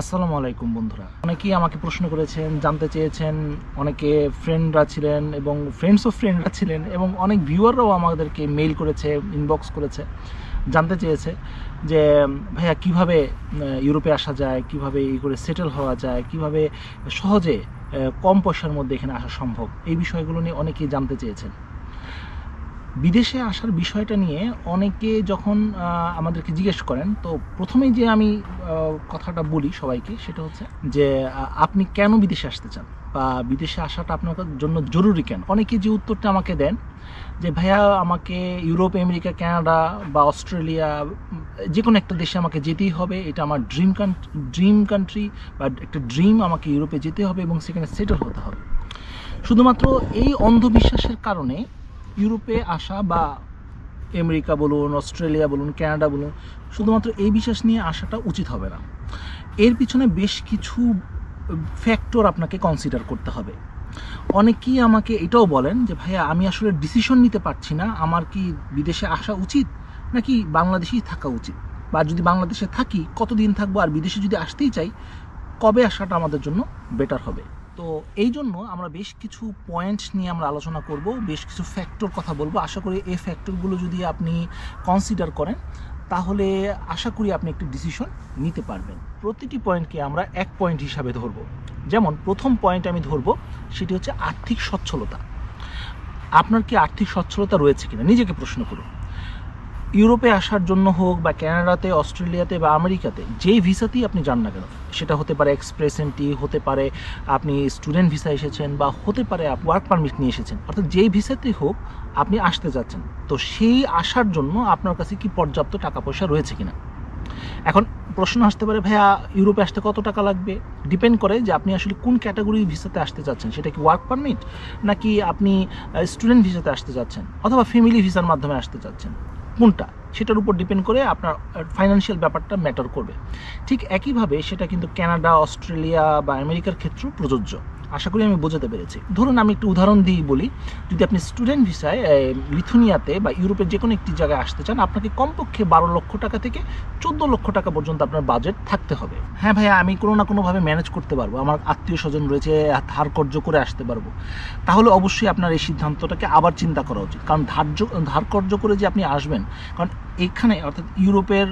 আসসালামু আলাইকুম বন্ধুরা। অনেকেই আমাকে প্রশ্ন করেছেন, জানতে চেয়েছেন, অনেকে ফ্রেন্ডরা ছিলেন এবং ফ্রেন্ডস অফ ফ্রেন্ডরা ছিলেন এবং অনেক ভিউয়াররাও আমাদেরকে মেইল করেছে ইনবক্স করেছে, জানতে চেয়েছে যে, ভাইয়া, কীভাবে ইউরোপে আসা যায়? কীভাবে এই করে সেটেল হওয়া যায়? কীভাবে সহজে কম পয়সার মধ্যে এখানে আসা সম্ভব? এই বিষয়গুলো নিয়ে অনেকেই জানতে চেয়েছেন। বিদেশে আসার বিষয়টা নিয়ে অনেকে যখন আমাদেরকে জিজ্ঞেস করেন, তো প্রথমেই যে আমি কথাটা বলি সবাইকে সেটা হচ্ছে যে আপনি কেন বিদেশে আসতে চান? বা বিদেশে আসাটা আপনার জন্য জরুরি কেন? অনেকে যে উত্তরটা আমাকে দেন যে, ভাইয়া, আমাকে ইউরোপ, আমেরিকা, কানাডা বা অস্ট্রেলিয়া, যে কোনো একটা দেশে আমাকে যেতেই হবে। এটা আমার ড্রিম ড্রিম কান্ট্রি বা একটা ড্রিম আমাকে ইউরোপে যেতে হবে এবং সেখানে সেটেল হতে হবে। শুধুমাত্র এই অন্ধবিশ্বাসের কারণে ইউরোপে আসা বা আমেরিকা বলুন, অস্ট্রেলিয়া বলুন, কানাডা বলুন, শুধুমাত্র এই বিশ্বাস নিয়ে আসাটা উচিত হবে না। এর পিছনে বেশ কিছু ফ্যাক্টর আপনাকে কনসিডার করতে হবে। অনেকেই আমাকে এটাও বলেন যে, ভাইয়া, আমি আসলে ডিসিশন নিতে পারছি না। আমার কি বিদেশে আসা উচিত? নাকি বাংলাদেশেই থাকা উচিত? বা যদি বাংলাদেশে থাকি, কতদিন থাকব? আর বিদেশে যদি আসতেই চাই, কবে আসাটা আমাদের জন্য বেটার হবে? তো এই জন্য আমরা বেশ কিছু পয়েন্ট নিয়ে আমরা আলোচনা করব, বেশ কিছু ফ্যাক্টর কথা বলব। আশা করি এই ফ্যাক্টরগুলো যদি আপনি কনসিডার করেন, তাহলে আশা করি আপনি একটি ডিসিশন নিতে পারবেন। প্রতিটি পয়েন্টকে আমরা এক পয়েন্ট হিসাবে ধরবো। যেমন প্রথম পয়েন্ট আমি ধরবো, সেটি হচ্ছে আর্থিক সচ্ছলতা। আপনার কি আর্থিক সচ্ছলতা রয়েছে কিনা? নিজেকে প্রশ্ন করুন। ইউরোপে আসার জন্য হোক বা কানাডাতে অস্ট্রেলিয়াতে বা আমেরিকাতে, যেই ভিসাতেই আপনি যান না কেন, সেটা হতে পারে এক্সপ্রেস এন্ট্রি, হতে পারে আপনি স্টুডেন্ট ভিসা এসেছেন বা হতে পারে ওয়ার্ক পারমিট নিয়ে এসেছেন। অর্থাৎ যেই ভিসাতেই হোক, আপনি আসতে যাচ্ছেন। তো সেই আসার জন্য আপনার কাছে কি পর্যাপ্ত টাকা পয়সা রয়েছে কিনা? এখন প্রশ্ন আসতে পারে, ভাইয়া, ইউরোপে আসতে কত টাকা লাগবে? ডিপেন্ড করে যে আপনি আসলে কোন ক্যাটাগরির ভিসাতে আসতে চাচ্ছেন সেটা কি ওয়ার্ক পারমিট নাকি আপনি স্টুডেন্ট ভিসাতে আসতে চাচ্ছেন অথবা ফ্যামিলি ভিসার মাধ্যমে আসতে চাচ্ছেন punta. সেটার উপর ডিপেন্ড করে আপনার ফাইন্যান্সিয়াল ব্যাপারটা ম্যাটার করবে। ঠিক একইভাবে সেটা কিন্তু কানাডা অস্ট্রেলিয়া বা আমেরিকার ক্ষেত্রেও প্রযোজ্য। আশা করি আমি বোঝাতে পেরেছি। ধরুন আমি একটু উদাহরণ দিই বলি, যদি আপনি স্টুডেন্ট ভিসায় লিথুনিয়াতে বা ইউরোপের যে কোনো একটি জায়গায় আসতে চান, আপনাকে কমপক্ষে বারো লক্ষ টাকা থেকে চোদ্দ লক্ষ টাকা পর্যন্ত আপনার বাজেট থাকতে হবে। হ্যাঁ ভাইয়া, আমি কোনো না কোনোভাবে ম্যানেজ করতে পারব। আমার আত্মীয় স্বজন রয়েছে ধার কর্য করে আসতে পারব। তাহলে অবশ্যই আপনার এই সিদ্ধান্তটাকে আবার চিন্তা করা উচিত। কারণ ধার্য ধার কর্য করে যে আপনি আসবেন, কারণ এখানে অর্থাৎ ইউরোপের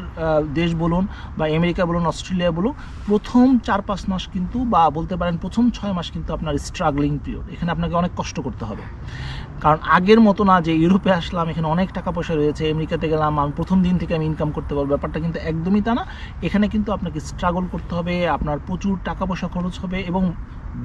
দেশ বলুন বা আমেরিকা বলুন, অস্ট্রেলিয়া বলুন, প্রথম চার পাঁচ মাস কিন্তু বা বলতে পারেন প্রথম ছয় মাস কিন্তু আপনার স্ট্রাগলিং পিরিয়ড এখানে আপনাকে অনেক কষ্ট করতে হবে। কারণ আগের মতো না যে ইউরোপে আসলাম, এখানে অনেক টাকা পয়সা রয়েছে, আমেরিকাতে গেলাম, আমি প্রথম দিন থেকে আমি ইনকাম করতে পারব। ব্যাপারটা কিন্তু একদমই তা না। এখানে কিন্তু আপনাকে স্ট্রাগল করতে হবে, আপনার প্রচুর টাকা পয়সা খরচ হবে এবং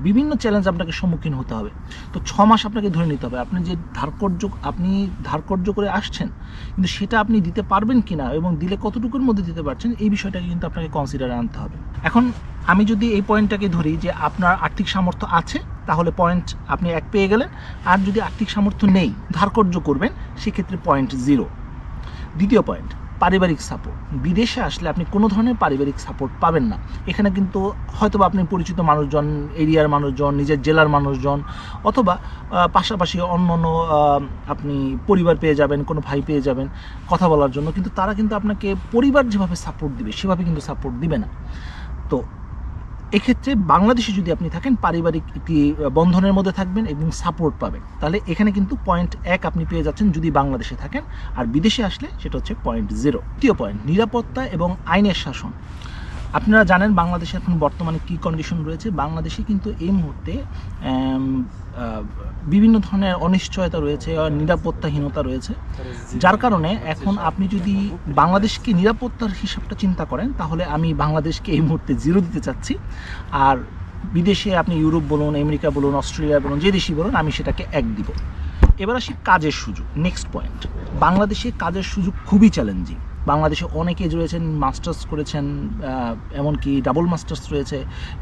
বিভিন্ন চ্যালেঞ্জ আপনাকে সম্মুখীন হতে হবে। তো ছ মাস আপনাকে ধরে নিতে হবে। আপনি যে ধারকর্য, আপনি ধারকর্য করে আসছেন, কিন্তু সেটা আপনি দিতে পারবেন কি না এবং দিলে কতটুকুর মধ্যে দিতে পারছেন, এই বিষয়টাকে কিন্তু আপনাকে কনসিডারে আনতে হবে। এখন আমি যদি এই পয়েন্টটাকে ধরি যে আপনার আর্থিক সামর্থ্য আছে, তাহলে পয়েন্ট আপনি এক পেয়ে গেলেন। আর যদি আর্থিক সামর্থ্য নেই, ধারকর্য করবেন, সেক্ষেত্রে পয়েন্ট জিরো দ্বিতীয় পয়েন্ট পারিবারিক সাপোর্ট বিদেশে আসলে আপনি কোনো ধরনের পারিবারিক সাপোর্ট পাবেন না। এখানে কিন্তু হয়তো আপনি পরিচিত মানুষজন, এরিয়ার মানুষজন, নিজের জেলার মানুষজন, অথবা পাশাপাশি অন্য অন্য আপনি পরিবার পেয়ে যাবেন, কোনো ভাই পেয়ে যাবেন কথা বলার জন্য। কিন্তু তারা কিন্তু আপনাকে পরিবার যেভাবে সাপোর্ট দিবে, সেভাবে কিন্তু সাপোর্ট দিবে না। তো এক্ষেত্রে বাংলাদেশে যদি আপনি থাকেন, পারিবারিক একটি বন্ধনের মধ্যে থাকবেন এবং সাপোর্ট পাবেন, তাহলে এখানে কিন্তু পয়েন্ট এক আপনি পেয়ে যাচ্ছেন যদি বাংলাদেশে থাকেন। আর বিদেশে আসলে সেটা হচ্ছে পয়েন্ট জিরো তৃতীয় পয়েন্ট নিরাপত্তা এবং আইনের শাসন। আপনারা জানেন বাংলাদেশে এখন বর্তমানে কি কন্ডিশন রয়েছে? বাংলাদেশে কিন্তু এই মুহূর্তে বিভিন্ন ধরনের অনিশ্চয়তা রয়েছে নিরাপত্তাহীনতা রয়েছে। যার কারণে এখন আপনি যদি বাংলাদেশকে নিরাপত্তার হিসাবটা চিন্তা করেন, তাহলে আমি বাংলাদেশকে এই মুহূর্তে জিরো দিতে চাচ্ছি। আর বিদেশে আপনি ইউরোপ বলুন, আমেরিকা বলুন, অস্ট্রেলিয়া বলুন, যে দেশই বলুন, আমি সেটাকে এক দিব। এবার আসি কাজের সুযোগ নেক্সট পয়েন্ট বাংলাদেশে কাজের সুযোগ খুবই চ্যালেঞ্জিং বাংলাদেশে অনেকে রয়েছেন, মাস্টার্স করেছেন এমনকি ডাবল মাস্টার্স রয়েছে,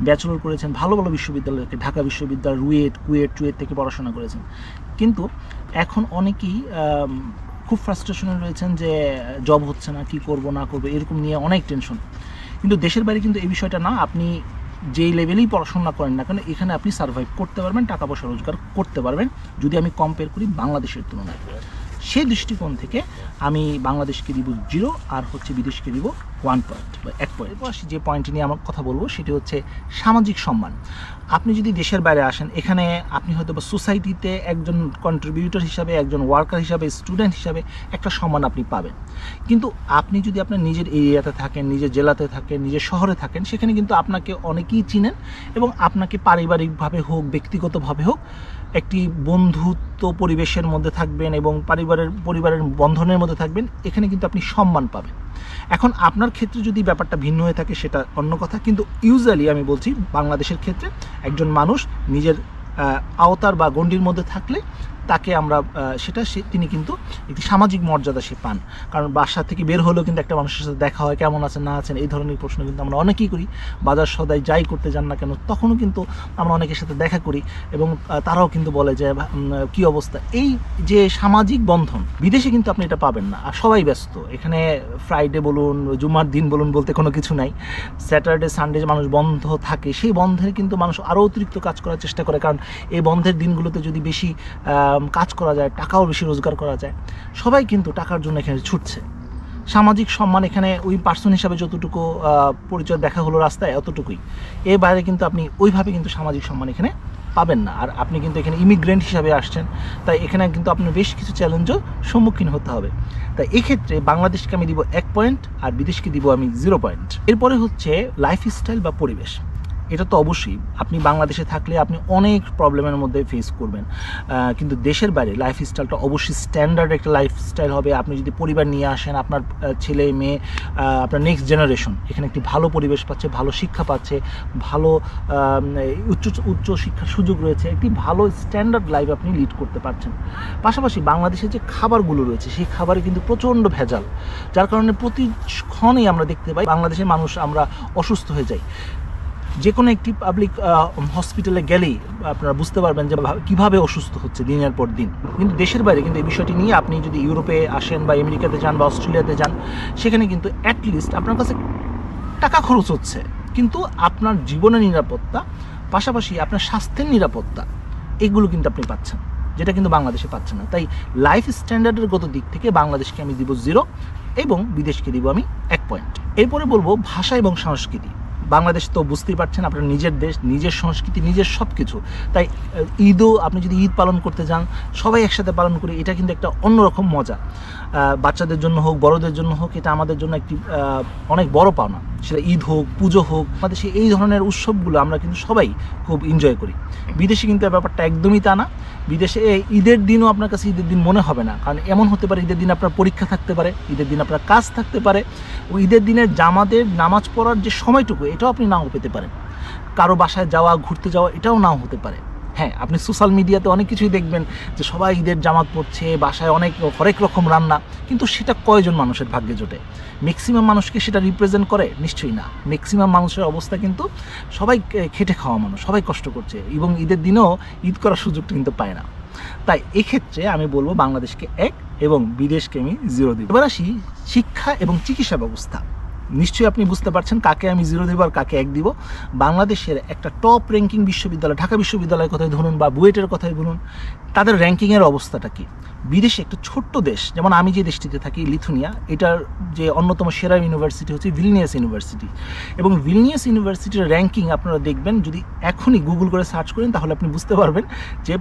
ব্যাচেলর করেছেন, ভালো ভালো বিশ্ববিদ্যালয় ঢাকা বিশ্ববিদ্যালয়, রুয়েট, কুয়েট, টুয়েট থেকে পড়াশোনা করেছেন। কিন্তু এখন অনেকেই খুব ফ্রাস্ট্রেশনে রয়েছেন যে জব হচ্ছে না, কি করব, না করব, এরকম নিয়ে অনেক টেনশন কিন্তু দেশের বাইরে কিন্তু এই বিষয়টা না, আপনি যেই লেভেলেই পড়াশোনা করেন না কেন, এখানে আপনি সার্ভাইভ করতে পারবেন, টাকা পয়সা রোজগার করতে পারবেন, যদি আমি কম্পেয়ার করি বাংলাদেশের তুলনায়। সেই দৃষ্টিকোণ থেকে আমি বাংলাদেশকে দিব জিরো আর হচ্ছে বিদেশকে দিব ওয়ান পয়েন্ট বা এক পয়েন্ট যে পয়েন্ট নিয়ে আমার কথা বলব, সেটি হচ্ছে সামাজিক সম্মান। আপনি যদি দেশের বাইরে আসেন, এখানে আপনি হয়তো বা সোসাইটিতে একজন কন্ট্রিবিউটর হিসাবে, একজন ওয়ার্কার হিসাবে স্টুডেন্ট হিসাবে একটা সম্মান আপনি পাবেন। কিন্তু আপনি যদি আপনার নিজের এরিয়াতে থাকেন, নিজের জেলাতে থাকেন, নিজের শহরে থাকেন, সেখানে কিন্তু আপনাকে অনেকেই চিনেন এবং আপনাকে পারিবারিকভাবে হোক, ব্যক্তিগতভাবে হোক একটি বন্ধুত্ব পরিবেশের মধ্যে থাকবেন এবং পরিবারের পরিবারের বন্ধনের মধ্যে থাকবেন, এখানে কিন্তু আপনি সম্মান পাবেন। এখন আপনার ক্ষেত্রে যদি ব্যাপারটা ভিন্ন হয়ে থাকে, সেটা অন্য কথা, কিন্তু ইউজুয়ালি আমি বলছি, বাংলাদেশের ক্ষেত্রে একজন মানুষ নিজের আওতার বা গণ্ডির মধ্যে থাকলে তাকে আমরা সেটা সে তিনি কিন্তু একটি সামাজিক মর্যাদা সে পান। কারণ বাসা থেকে বের হলেও কিন্তু একটা মানুষের সাথে দেখা হয়, কেমন আছেন, না আছেন, এই ধরনের প্রশ্ন কিন্তু আমরা অনেকেই করি। বাজার সদাই যাই করতে যান না কেন, তখনও কিন্তু আমরা অনেকের সাথে দেখা করি এবং তারাও কিন্তু বলে যে কি অবস্থা? এই যে সামাজিক বন্ধন, বিদেশে কিন্তু আপনি এটা পাবেন না। আর সবাই ব্যস্ত। এখানে ফ্রাইডে বলুন জুমার দিন বলুন বলতে কোনো কিছু নাই। স্যাটারডে সানডে যে মানুষ বন্ধ থাকে, সেই বন্ধের কিন্তু মানুষ আরও অতিরিক্ত কাজ করার চেষ্টা করে। কারণ এই বন্ধের দিনগুলোতে যদি বেশি কাজ করা যায়, টাকাও বেশি রোজগার করা যায়, সবাই কিন্তু টাকার জন্য এখানে ছুটছে। সামাজিক সম্মান এখানে ওই পার্সন হিসাবে যতটুকু পরিচয় দেখা হলো রাস্তায় অতটুকুই এর বাইরে কিন্তু আপনি ওইভাবে কিন্তু সামাজিক সম্মান এখানে পাবেন না। আর আপনি কিন্তু এখানে ইমিগ্রেন্ট হিসাবে আসছেন, তাই এখানে কিন্তু আপনার বেশ কিছু চ্যালেঞ্জও সম্মুখীন হতে হবে। তাই এক্ষেত্রে বাংলাদেশকে আমি দিব এক পয়েন্ট আর বিদেশকে দিব আমি জিরো পয়েন্ট এরপরে হচ্ছে লাইফস্টাইল বা পরিবেশ। এটা তো অবশ্যই। আপনি বাংলাদেশে থাকলে আপনি অনেক প্রবলেমের মধ্যে ফেস করবেন। কিন্তু দেশের বাইরে লাইফস্টাইলটা অবশ্যই স্ট্যান্ডার্ড একটা লাইফস্টাইল হবে। আপনি যদি পরিবার নিয়ে আসেন, আপনার ছেলে, মেয়ে আপনার নেক্সট জেনারেশন এখানে একটি ভালো পরিবেশ পাচ্ছে, ভালো শিক্ষা পাচ্ছে, ভালো উচ্চ উচ্চ শিক্ষার সুযোগ রয়েছে, একটি ভালো স্ট্যান্ডার্ড লাইফ আপনি লিড করতে পারছেন। পাশাপাশি বাংলাদেশে যে খাবারগুলো রয়েছে, সেই খাবারে কিন্তু প্রচণ্ড ভেজাল। যার কারণে প্রতিক্ষণেই আমরা দেখতে পাই, বাংলাদেশের মানুষ আমরা অসুস্থ হয়ে যাই। যে কোনো একটি পাবলিক হসপিটালে গেলেই আপনারা বুঝতে পারবেন যে কীভাবে অসুস্থ হচ্ছে দিনের পর দিন। কিন্তু দেশের বাইরে কিন্তু এই বিষয়টি নিয়ে আপনি যদি ইউরোপে আসেন বা আমেরিকাতে যান বা অস্ট্রেলিয়াতে যান, সেখানে কিন্তু অ্যাটলিস্ট আপনার কাছে টাকা খরচ হচ্ছে। কিন্তু আপনার জীবনের নিরাপত্তা, পাশাপাশি আপনার স্বাস্থ্যের নিরাপত্তা, এগুলো কিন্তু আপনি পাচ্ছেন যেটা কিন্তু বাংলাদেশে পাচ্ছেন না। তাই লাইফ স্ট্যান্ডার্ডের গত দিক থেকে বাংলাদেশকে আমি দিব জিরো এবং বিদেশকে দিব আমি এক পয়েন্ট এরপরে বলব ভাষা এবং সংস্কৃতি। বাংলাদেশ তো বুঝতেই পারছেন, আপনার নিজের দেশ, নিজের সংস্কৃতি, নিজের সব কিছু তাই ঈদও আপনি যদি ঈদ পালন করতে যান, সবাই একসাথে পালন করি, এটা কিন্তু একটা অন্যরকম মজা। বাচ্চাদের জন্য হোক, বড়দের জন্য হোক, এটা আমাদের জন্য একটি অনেক বড় পাওনা। সেটা ঈদ হোক, পুজো হোক, আমাদের সেই এই ধরনের উৎসবগুলো আমরা কিন্তু সবাই খুব এনজয় করি। বিদেশে কিন্তু ব্যাপারটা একদমই তা না। বিদেশে ঈদের দিনও আপনার কাছে ঈদের দিন মনে হবে না। কারণ এমন হতে পারে ঈদের দিন আপনার পরীক্ষা থাকতে পারে, ঈদের দিন আপনার কাজ থাকতে পারে। ও ঈদের দিনের জামাতের নামাজ পড়ার যে সময়টুকু, এটাও আপনি নাও পেতে পারেন। কারও বাসায় যাওয়া, ঘুরতে যাওয়া, এটাও নাও হতে পারে। হ্যাঁ আপনি সোশ্যাল মিডিয়াতে অনেক কিছুই দেখবেন যে সবাই ঈদের জামাত পড়ছে, বাসায় অনেক হরেক রকম রান্না, কিন্তু সেটা কয়জন মানুষের ভাগ্যে জোটে? ম্যাক্সিমাম মানুষকে সেটা রিপ্রেজেন্ট করে? নিশ্চয়ই না। ম্যাক্সিমাম মানুষের অবস্থা কিন্তু সবাই খেটে খাওয়া মানুষ, সবাই কষ্ট করছে এবং ঈদের দিনেও ঈদ করার সুযোগটা কিন্তু পায় না। তাই এক্ষেত্রে আমি বলব বাংলাদেশকে এক এবং বিদেশকে আমি জিরো দিব এবার আসি শিক্ষা এবং চিকিৎসা ব্যবস্থা। নিশ্চয়ই আপনি বুঝতে পারছেন কাকে আমি জিরো দেবো আর কাকে এক দিব। বাংলাদেশের একটা টপ র্যাঙ্কিং বিশ্ববিদ্যালয়, ঢাকা বিশ্ববিদ্যালয়ের কথাই ধরুন বা বুয়েটের কথাই বলুন, তাদের র্যাঙ্কিংয়ের অবস্থাটা কি? বিদেশে একটা ছোট্ট দেশ, যেমন আমি যে দেশটিতে থাকি, লিথুনিয়া, এটার যে অন্যতম সেরা ইউনিভার্সিটি হচ্ছে ভিলনিয়াস ইউনিভার্সিটি এবং ভিলনিয়াস ইউনিভার্সিটির র্যাঙ্কিং আপনারা দেখবেন, যদি এখনই গুগল করে সার্চ করেন, তাহলে আপনি বুঝতে পারবেন যে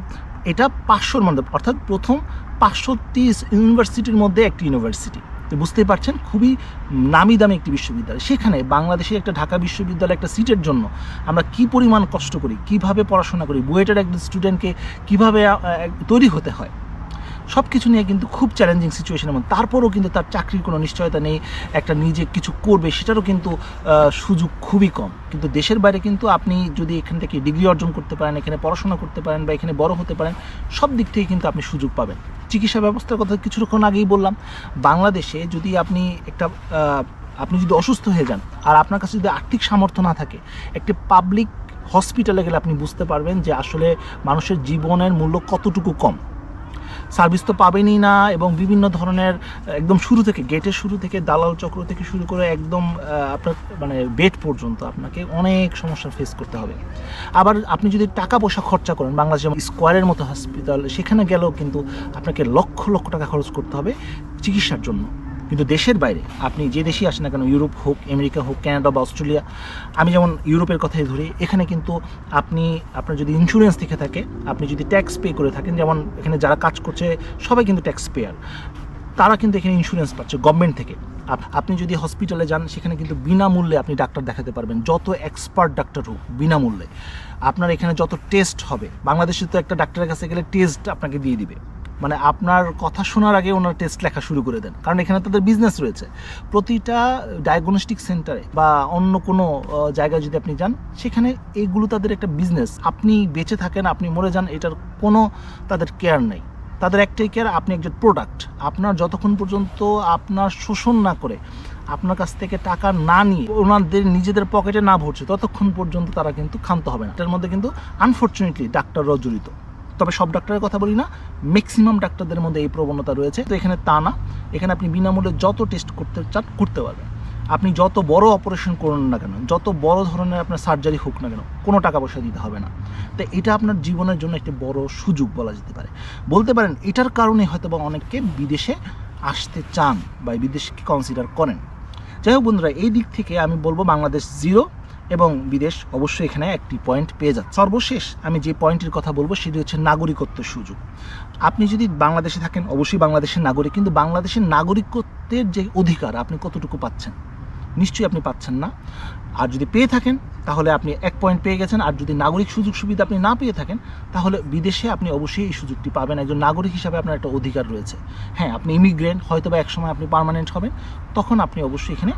এটা পাঁচশোর মধ্যে, অর্থাৎ প্রথম পাঁচশোটি ইউনিভার্সিটির মধ্যে একটি ইউনিভার্সিটি বুঝতেই পারছেন, খুবই নামি দামি একটি বিশ্ববিদ্যালয়। সেখানে বাংলাদেশের একটা ঢাকা বিশ্ববিদ্যালয় একটা সিটের জন্য আমরা কি পরিমাণ কষ্ট করি, কীভাবে পড়াশোনা করি, বুয়েটের একজন স্টুডেন্টকে কীভাবে তৈরি হতে হয়? সব কিছু নিয়ে কিন্তু খুব চ্যালেঞ্জিং সিচুয়েশনের মধ্যে। তারপরেও কিন্তু তার চাকরির কোনো নিশ্চয়তা নেই, একটা নিজে কিছু করবে, সেটারও কিন্তু সুযোগ খুবই কম। কিন্তু দেশের বাইরে কিন্তু আপনি যদি এখান থেকে ডিগ্রি অর্জন করতে পারেন, এখানে পড়াশোনা করতে পারেন বা এখানে বড় হতে পারেন, সব দিক থেকে কিন্তু আপনি সুযোগ পাবেন। চিকিৎসা ব্যবস্থার কথা কিছুক্ষণ আগেই বললাম, বাংলাদেশে যদি আপনি একটা আপনি যদি অসুস্থ হয়ে যান আর আপনার কাছে যদি আর্থিক সামর্থ্য না থাকে, একটি পাবলিক হসপিটালে গেলে আপনি বুঝতে পারবেন যে আসলে মানুষের জীবনের মূল্য কতটুকু কম। সার্ভিস তো পাবেনই না এবং বিভিন্ন ধরনের, একদম শুরু থেকে, গেটের শুরু থেকে, দালাল চক্র থেকে শুরু করে একদম আপনার মানে বেড পর্যন্ত আপনাকে অনেক সমস্যা ফেস করতে হবে। আবার আপনি যদি টাকা পয়সা খরচা করেন বাংলাদেশের স্কোয়ারের মতো হসপিটাল সেখানে গেলেও কিন্তু আপনাকে লক্ষ লক্ষ টাকা খরচ করতে হবে চিকিৎসার জন্য। কিন্তু দেশের বাইরে, আপনি যে দেশেই আসেন না কেন, ইউরোপ হোক, আমেরিকা হোক, কানাডা বা অস্ট্রেলিয়া, আমি যেমন ইউরোপের কথাই ধরি, এখানে কিন্তু আপনি, আপনার যদি ইন্স্যুরেন্স থেকে থাকে, আপনি যদি ট্যাক্স পে করে থাকেন, যেমন এখানে যারা কাজ করছে, সবাই কিন্তু ট্যাক্স পেয়ার তারা কিন্তু এখানে ইন্স্যুরেন্স পাচ্ছে গভর্নমেন্ট থেকে। আপনি যদি হসপিটালে যান, সেখানে কিন্তু বিনামূল্যে আপনি ডাক্তার দেখাতে পারবেন, যত এক্সপার্ট ডাক্তার হোক, বিনামূল্যে। আপনার এখানে যত টেস্ট হবে, বাংলাদেশে তো একটা ডাক্তারের কাছে গেলে টেস্ট আপনাকে দিয়ে দিবে। মানে আপনার কথা শোনার আগে ওনার টেস্ট লেখা শুরু করে দেন। কারণ এখানে তাদের বিজনেস রয়েছে। প্রতিটা ডায়াগনস্টিক সেন্টারে বা অন্য কোনো জায়গায় যদি আপনি যান, সেখানে এইগুলো তাদের একটা বিজনেস আপনি বেঁচে থাকেন, আপনি মরে যান, এটার কোনো তাদের কেয়ার নেই। তাদের একটাই কেয়ার আপনি একজন প্রোডাক্ট আপনার যতক্ষণ পর্যন্ত আপনার শোষণ না করে, আপনার কাছ থেকে টাকা না নিয়ে ওনাদের নিজেদের পকেটে না ভরছে, ততক্ষণ পর্যন্ত তারা কিন্তু ক্ষান্ত হবে না। এটার মধ্যে কিন্তু আনফর্চুনেটলি ডাক্তাররাও জড়িত তবে সব ডাক্তারের কথা বলি না ম্যাক্সিমাম ডাক্তারদের মধ্যে এই প্রবণতা রয়েছে। তো এখানে তা না, এখানে আপনি বিনামূল্যে যত টেস্ট করতে চান, করতে পারবেন। আপনি যত বড় অপারেশন করুন না কেন, যত বড় ধরনের আপনার সার্জারি হোক না কেন, কোনো টাকা পয়সা দিতে হবে না। তো এটা আপনার জীবনের জন্য একটি বড় সুযোগ বলা যেতে পারে। বলতে পারেন, এটার কারণে হয়তো বা অনেকে বিদেশে আসতে চান বা বিদেশকে কনসিডার করেন। যাই হোক বন্ধুরা, এই দিক থেকে আমি বলব বাংলাদেশ জিরো এবং বিদেশ অবশ্যই এখানে একটি পয়েন্ট পেয়ে যাচ্ছে। সর্বশেষ আমি যে পয়েন্টের কথা বলব সেটি হচ্ছে নাগরিকত্ব সুযোগ। আপনি যদি বাংলাদেশে থাকেন, অবশ্যই বাংলাদেশের নাগরিক, কিন্তু বাংলাদেশের নাগরিকত্বের যে অধিকার, আপনি কতটুকু পাচ্ছেন? নিশ্চয়ই আপনি পাচ্ছেন না। আর যদি পেয়ে থাকেন, তাহলে আপনি এক পয়েন্ট পেয়ে গেছেন। আর যদি নাগরিক সুযোগ সুবিধা আপনি না পেয়ে থাকেন, তাহলে বিদেশে আপনি অবশ্যই এই সুযোগটি পাবেন। একজন নাগরিক হিসাবে আপনার একটা অধিকার রয়েছে। হ্যাঁ আপনি ইমিগ্রেন্ট হয়তো বা একসময় আপনি পার্মানেন্ট হবেন। তখন আপনি অবশ্যই এখানে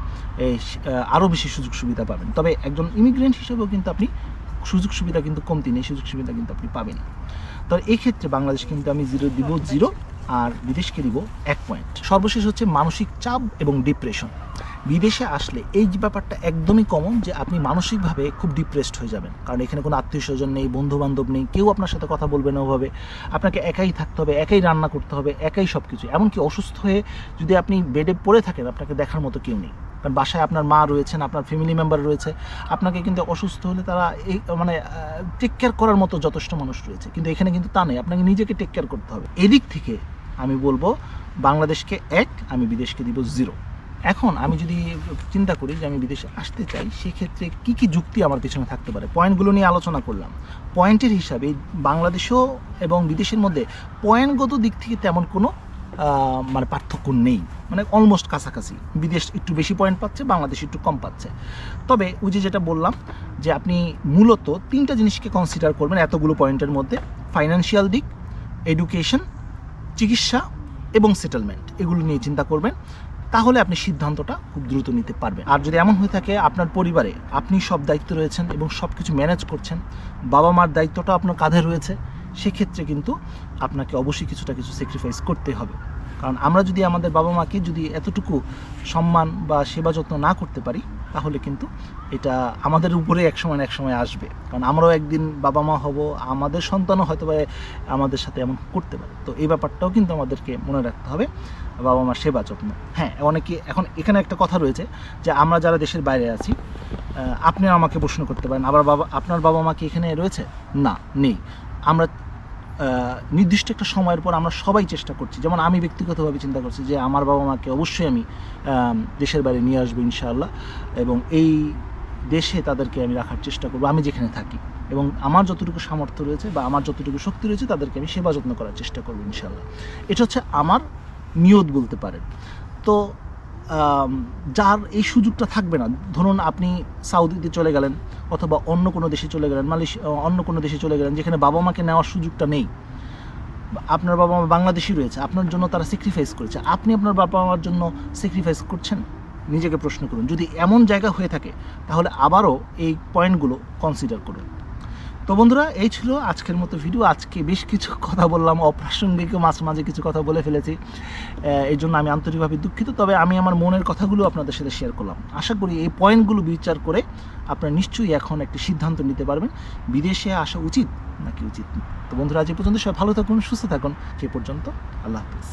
আরও বেশি সুযোগ সুবিধা পাবেন। তবে একজন ইমিগ্রেন্ট হিসেবেও কিন্তু আপনি সুযোগ সুবিধা কিন্তু কমতি নেই। সুযোগ সুবিধা কিন্তু আপনি পাবেন তো এই ক্ষেত্রে বাংলাদেশ কিন্তু আমি জিরো দিব জিরো আর বিদেশকে দিব এক পয়েন্ট সর্বশেষ হচ্ছে মানসিক চাপ এবং ডিপ্রেশন বিদেশে আসলে এই ব্যাপারটা একদমই কমন যে আপনি মানসিকভাবে খুব ডিপ্রেসড হয়ে যাবেন। কারণ এখানে কোনো আত্মীয় স্বজন নেই বন্ধু বান্ধব নেই, কেউ আপনার সাথে কথা বলবে না ওভাবে। আপনাকে একাই থাকতে হবে, একাই রান্না করতে হবে, একাই সব কিছু এমনকি অসুস্থ হয়ে যদি আপনি বেডে পড়ে থাকেন, আপনাকে দেখার মতো কেউ নেই। কারণ বাসায় আপনার মা রয়েছেন, আপনার ফ্যামিলি মেম্বার রয়েছে, আপনাকে কিন্তু অসুস্থ হলে তারা এই মানে টেক কেয়ার করার মতো যথেষ্ট মানুষ রয়েছে। কিন্তু এখানে কিন্তু তা নেই, আপনাকে নিজেকে টেক কেয়ার করতে হবে। এদিক থেকে আমি বলব, বাংলাদেশকে এক, আমি বিদেশকে দিব জিরো এখন আমি যদি চিন্তা করি যে আমি বিদেশে আসতে চাই, সেক্ষেত্রে কি কি যুক্তি আমার পিছনে থাকতে পারে? পয়েন্টগুলো নিয়ে আলোচনা করলাম। পয়েন্টের হিসাবে বাংলাদেশও এবং বিদেশের মধ্যে পয়েন্টগত দিক থেকে তেমন কোনো মানে পার্থক্য নেই। মানে অলমোস্ট কাছাকাছি। বিদেশ একটু বেশি পয়েন্ট পাচ্ছে, বাংলাদেশ একটু কম পাচ্ছে। তবে ওই যে যেটা বললাম যে আপনি মূলত তিনটা জিনিসকে কনসিডার করবেন এতগুলো পয়েন্টের মধ্যে। ফাইন্যান্সিয়াল দিক এডুকেশন চিকিৎসা এবং সেটেলমেন্ট এগুলো নিয়ে চিন্তা করবেন। তাহলে আপনি সিদ্ধান্তটা খুব দ্রুত নিতে পারবেন। আর যদি এমন হয়ে থাকে, আপনার পরিবারে আপনি সব দায়িত্ব রয়েছেন এবং সব কিছু ম্যানেজ করছেন, বাবা মার দায়িত্বটা আপনার কাঁধে রয়েছে, সেক্ষেত্রে কিন্তু আপনাকে অবশ্যই কিছুটা কিছু স্যাক্রিফাইস করতে হবে। কারণ আমরা যদি আমাদের বাবা মাকে যদি এতটুকু সম্মান বা সেবা যত্ন না করতে পারি তাহলে কিন্তু এটা আমাদের উপরে এক সময় এক সময় আসবে। কারণ আমরাও একদিন বাবা মা হব, আমাদের সন্তানও হয়তো বা আমাদের সাথে এমন করতে পারে। তো এই ব্যাপারটাও কিন্তু আমাদেরকে মনে রাখতে হবে, বাবা মার সেবা যত্ন। হ্যাঁ অনেকে এখন এখানে একটা কথা রয়েছে যে আমরা যারা দেশের বাইরে আছি আপনি আমাকে প্রশ্ন করতে পারেন, আবার বাবা, আপনার বাবা মা কি এখানে রয়েছে? না, নেই। আমরা নির্দিষ্ট একটা সময়ের পর আমরা সবাই চেষ্টা করছি। যেমন আমি ব্যক্তিগতভাবে চিন্তা করছি যে আমার বাবা মাকে অবশ্যই আমি, দেশের বাইরে নিয়ে আসব ইনশাআল্লাহ এবং এই দেশে তাদেরকে আমি রাখার চেষ্টা করব, আমি যেখানে থাকি। এবং আমার যতটুকু সামর্থ্য রয়েছে বা আমার যতটুকু শক্তি রয়েছে তাদেরকে আমি সেবা যত্ন করার চেষ্টা করব ইনশাআল্লাহ। এটা হচ্ছে আমার নিয়ত বলতে পারেন। তো যার এই সুযোগটা থাকবে না। ধরুন আপনি সাউদিতে চলে গেলেন অথবা অন্য কোনো দেশে চলে গেলেন মালয়েশিয়া অন্য কোনো দেশে চলে গেলেন, যেখানে বাবা মাকে নেওয়ার সুযোগটা নেই। আপনার বাবা মা বাংলাদেশি রয়েছে, আপনার জন্য তারা স্যাক্রিফাইস করেছে। আপনি আপনার বাবা মার জন্য স্যাক্রিফাইস করছেন? নিজেকে প্রশ্ন করুন। যদি এমন জায়গা হয়ে থাকে, তাহলে আবারও এই পয়েন্টগুলো কনসিডার করুন। তো বন্ধুরা, এই ছিল আজকের মতো ভিডিও আজকে বেশ কিছু কথা বললাম, অপ্রাসঙ্গিক, মাঝে মাঝে কিছু কথা বলে ফেলেছি। এই জন্য আমি আন্তরিকভাবে দুঃখিত, তবে আমি আমার মনের কথাগুলো আপনাদের সাথে শেয়ার করলাম। আশা করি এই পয়েন্টগুলো বিচার করে আপনারা নিশ্চয়ই এখন একটি সিদ্ধান্ত নিতে পারবেন, বিদেশে আসা উচিত নাকি উচিত। তো বন্ধুরা, আজ পর্যন্ত সবাই ভালো থাকুন, সুস্থ থাকুন। সে পর্যন্ত আল্লাহ হাফিজ।